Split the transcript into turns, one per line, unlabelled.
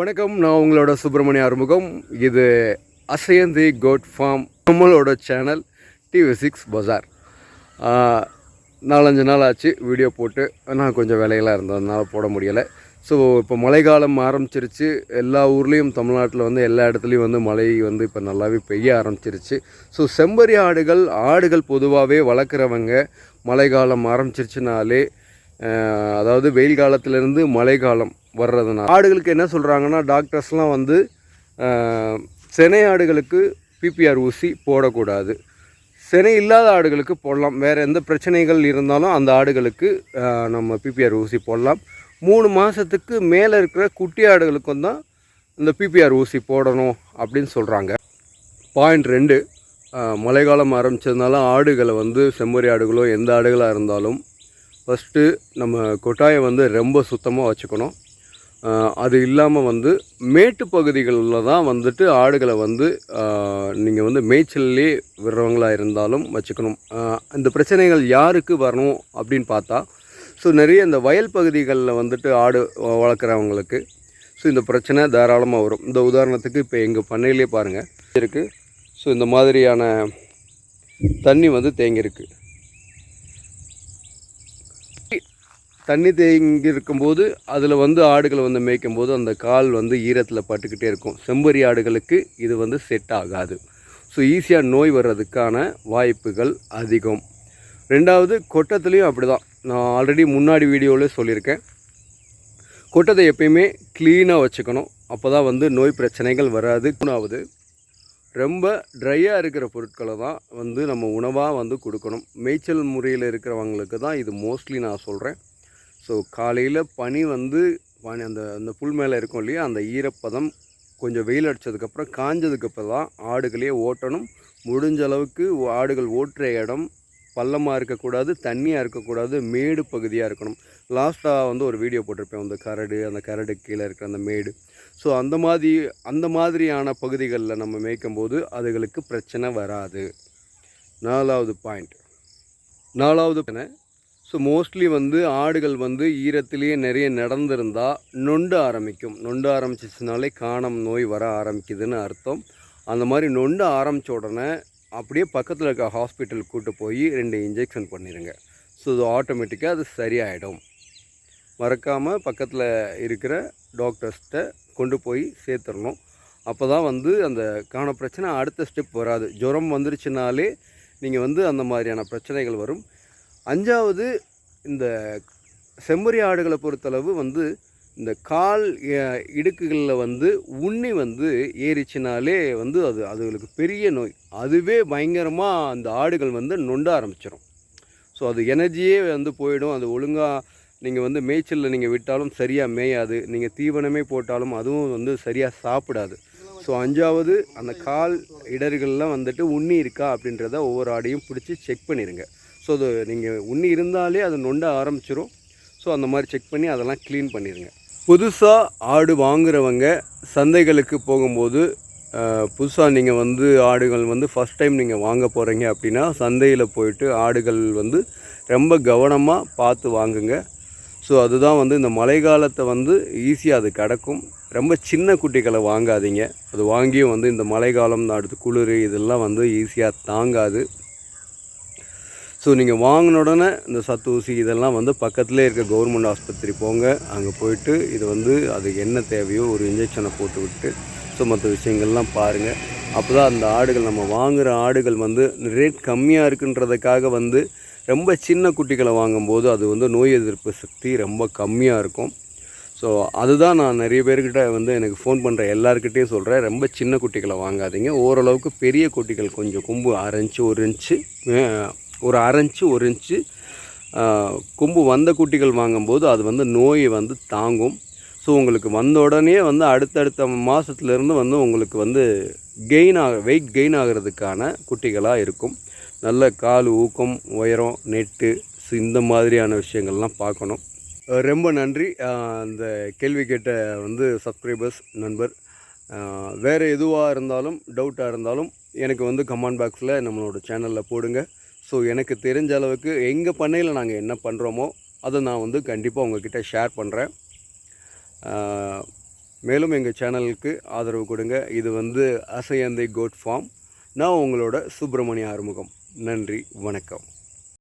வணக்கம் நான் உங்களோட சுப்பிரமணிய ஆறுமுகம். இது அசையந்தி கோட் ஃபார்ம் நம்மளோட சேனல் டிவி சிக்ஸ் பஜார். நாலஞ்சு நாள் ஆச்சு வீடியோ போட்டு நான் கொஞ்சம் வேலைகளாக இருந்ததுனால போட முடியலை. ஸோ இப்போ மழைக்காலம் ஆரம்பிச்சிருச்சு. எல்லா ஊர்லேயும் தமிழ்நாட்டில் வந்து எல்லா இடத்துலையும் வந்து மழை வந்து இப்போ நல்லாவே பெய்ய ஆரம்பிச்சிருச்சு. ஸோ செம்பரி ஆடுகள் ஆடுகள் பொதுவாகவே வளர்க்குறவங்க மழைக்காலம் ஆரம்பிச்சிருச்சுனாலே அதாவது வெயில் காலத்திலேருந்து மழைக்காலம் வர்றதுனால. ஆடுகளுக்கு என்ன சொல்கிறாங்கன்னா டாக்டர்ஸ்லாம் வந்து செனை ஆடுகளுக்கு பிபிஆர் ஊசி போடக்கூடாது. செனை இல்லாத ஆடுகளுக்கு போடலாம். வேறு எந்த பிரச்சனைகள் இருந்தாலும் அந்த ஆடுகளுக்கு நம்ம பிபிஆர் ஊசி போடலாம். மூணு மாதத்துக்கு மேலே இருக்கிற குட்டி ஆடுகளுக்கும் தான் இந்த பிபிஆர் ஊசி போடணும் அப்படின்னு சொல்கிறாங்க பாயிண்ட் ரெண்டு மழைக்காலம் ஆரம்பித்ததுனால ஆடுகளை வந்து செம்மறி ஆடுகளோ எந்த ஆடுகளாக இருந்தாலும் ஃபஸ்ட்டு நம்ம கொட்டாயை வந்து ரொம்ப சுத்தமாக வச்சுக்கணும். அது இல்லாமல் வந்து மேட்டு பகுதிகளில் தான் வந்துட்டு ஆடுகளை வந்து நீங்கள் வந்து மேய்ச்சல்லே விடுறவங்களாக இருந்தாலும் வச்சுக்கணும். இந்த பிரச்சனைகள் யாருக்கு வரணும் அப்படின்னு பார்த்தா ஸோ நிறைய இந்த வயல் பகுதிகளில் வந்துட்டு ஆடு வளர்க்குறவங்களுக்கு ஸோ இந்த பிரச்சனை தாராளமாக வரும். இந்த உதாரணத்துக்கு இப்போ எங்கள் பண்ணையிலே பாருங்கள் இருக்குது ஸோ இந்த மாதிரியான தண்ணி வந்து தேங்கியிருக்கு. தண்ணி தேங்கி இருக்கும்போது அதில் வந்து ஆடுகளை வந்து மேய்க்கும் போது அந்த கால் வந்து ஈரத்தில் பட்டுக்கிட்டே இருக்கும். செம்பரி ஆடுகளுக்கு இது வந்து செட் ஆகாது. ஸோ ஈஸியாக நோய் வர்றதுக்கான வாய்ப்புகள் அதிகம். ரெண்டாவது கொட்டத்துலேயும் அப்படி தான் நான் ஆல்ரெடி முன்னாடி வீடியோவில் சொல்லியிருக்கேன். கொட்டத்தை எப்பயுமே க்ளீனாக வச்சுக்கணும். அப்போ தான் வந்து நோய் பிரச்சனைகள் வராது. மூணாவது ரொம்ப ட்ரையாக இருக்கிற பொருட்களை தான் வந்து நம்ம உணவாக வந்து கொடுக்கணும். மேய்ச்சல் முறையில் இருக்கிறவங்களுக்கு தான் இது மோஸ்ட்லி நான் சொல்கிறேன் ஸோ காலையில் பனி வந்து பனி அந்த அந்த புல் மேலே இருக்கும் இல்லையா அந்த ஈரப்பதம் கொஞ்சம் வெயில் அடித்ததுக்கப்புறம் காஞ்சதுக்கப்புறம் தான் ஆடுகளையே ஓட்டணும். முடிஞ்ச அளவுக்கு ஆடுகள் ஓட்டுற இடம் பள்ளமாக இருக்கக்கூடாது தண்ணியாக இருக்கக்கூடாது மேடு பகுதியாக இருக்கணும். லாஸ்ட்டாக வந்து ஒரு வீடியோ போட்டிருப்பேன் அந்த கரடு அந்த கரடு கீழே இருக்கிற அந்த மேடு. ஸோ அந்த மாதிரி அந்த மாதிரியான பகுதிகளில் நம்ம மேய்க்கும் போது அதுகளுக்கு பிரச்சனை வராது. நாலாவது பாயிண்ட் நாலாவது என்ன ஸோ மோஸ்ட்லி வந்து ஆடுகள் வந்து ஈரத்திலேயே நிறைய நடந்திருந்தால் நொண்டு ஆரம்பிக்கும். நொண்டு ஆரம்பிச்சிச்சுனாலே காணம் நோய் வர ஆரம்பிக்குதுன்னு அர்த்தம். அந்த மாதிரி நொண்டு ஆரம்பித்த உடனே அப்படியே பக்கத்தில் இருக்க ஹாஸ்பிட்டல் கூட்டு போய் ரெண்டு இன்ஜெக்ஷன் பண்ணிடுங்க ஸோ இது ஆட்டோமேட்டிக்காக அது சரியாயிடும். மறக்காமல் பக்கத்தில் இருக்கிற டாக்டர்ஸ்கிட்ட கொண்டு போய் சேர்த்துடணும் அப்போ தான் வந்து அந்த காண பிரச்சனை அடுத்த ஸ்டெப் வராது. ஜுரம் வந்துருச்சுனாலே நீங்கள் வந்து அந்த மாதிரியான பிரச்சனைகள் வரும். அஞ்சாவது இந்த செம்மறி ஆடுகளை பொறுத்தளவு வந்து இந்த கால் இடுக்குகளில் வந்து உண்ணி வந்து ஏறிச்சினாலே வந்து அது அதுகளுக்கு பெரிய நோய். அதுவே பயங்கரமாக அந்த ஆடுகள் வந்து நொண்ட ஆரம்பிச்சிடும் ஸோ அது எனர்ஜியே வந்து போயிடும். அது ஒழுங்காக நீங்கள் வந்து மேய்ச்சலில் நீங்கள் விட்டாலும் சரியாக மேயாது. நீங்கள் தீவனமே போட்டாலும் அதுவும் வந்து சரியாக சாப்பிடாது. ஸோ அஞ்சாவது அந்த கால் இடர்கள்லாம் வந்துட்டு உண்ணி இருக்கா அப்படின்றத ஒவ்வொரு ஆடையும் பிடிச்சி செக் பண்ணிடுங்க ஸோ அது நீங்கள் உண்ணி இருந்தாலே அது நொண்ட ஆரம்பிச்சிடும் ஸோ அந்த மாதிரி செக் பண்ணி அதெல்லாம் க்ளீன் பண்ணிடுங்க புதுசாக ஆடு வாங்குறவங்க சந்தைகளுக்கு போகும்போது புதுசாக நீங்கள் வந்து ஆடுகள் வந்து ஃபஸ்ட் டைம் நீங்கள் வாங்க போகிறீங்க அப்படின்னா சந்தையில் போயிட்டு ஆடுகள் வந்து ரொம்ப கவனமாக பார்த்து வாங்குங்க. ஸோ அதுதான் வந்து இந்த மழை காலத்தை வந்து ஈஸியாக அது கிடக்கும். ரொம்ப சின்ன குட்டிகளை வாங்காதீங்க. அது வாங்கியும் வந்து இந்த மழை காலம் அடுத்து குளிர் இதெல்லாம் வந்து ஈஸியாக தாங்காது. ஸோ நீங்கள் வாங்கின உடனே இந்த சத்து ஊசி இதெல்லாம் வந்து பக்கத்துலேயே இருக்க கவர்மெண்ட் ஆஸ்பத்திரி போங்க. அங்கே போயிட்டு இது வந்து அதுக்கு என்ன தேவையோ ஒரு இன்ஜெக்ஷனை போட்டு விட்டு ஸோ மற்ற விஷயங்கள்லாம் பாருங்கள் அப்போ தான் அந்த ஆடுகள் நம்ம வாங்குகிற ஆடுகள் வந்து ரேட் கம்மியாக இருக்குன்றதுக்காக வந்து ரொம்ப சின்ன குட்டிகளை வாங்கும்போது அது வந்து நோய் எதிர்ப்பு சக்தி ரொம்ப கம்மியாக இருக்கும். ஸோ அதுதான் நான் நிறைய பேர்கிட்ட வந்து எனக்கு ஃபோன் பண்ணுற எல்லாருக்கிட்டேயும் சொல்கிறேன் ரொம்ப சின்ன குட்டிகளை வாங்காதீங்க. ஓரளவுக்கு பெரிய குட்டிகள் கொஞ்சம் கொம்பு அரைஞ்சி ஒரு இன்ச்சு ஒரு அரைஞ்சு ஒரு இன்ச்சு கொம்பு வந்த குட்டிகள் வாங்கும்போது அது வந்து நோயை வந்து தாங்கும். ஸோ உங்களுக்கு வந்த உடனே வந்து அடுத்தடுத்த மாதத்துலேருந்து வந்து உங்களுக்கு வந்து கெயின் ஆக வெயிட் கெயின் ஆகிறதுக்கான குட்டிகளாக இருக்கும். நல்ல கால் ஊக்கம் உயரம் நெட்டு ஸோ இந்த மாதிரியான விஷயங்கள்லாம் பார்க்கணும். ரொம்ப நன்றி. அந்த கேள்வி கேட்ட வந்து சப்ஸ்கிரைபர்ஸ் நண்பர். வேறு எதுவாக இருந்தாலும் டவுட்டாக இருந்தாலும் எனக்கு வந்து கமெண்ட் பாக்ஸில் நம்மளோட சேனலில் போடுங்க. ஸோ எனக்கு தெரிஞ்ச அளவுக்கு எங்கள் பண்ணையில் நாங்கள் என்ன பண்ணுறோமோ அதை நான் வந்து கண்டிப்பாக உங்ககிட்ட ஷேர் பண்ணுறேன் மேலும் எங்கள் சேனலுக்கு ஆதரவு கொடுங்க. இது வந்து அசையந்தை கோட் ஃபார்ம் நான் உங்களோட சுப்பிரமணிய ஆறுமுகம். நன்றி வணக்கம்.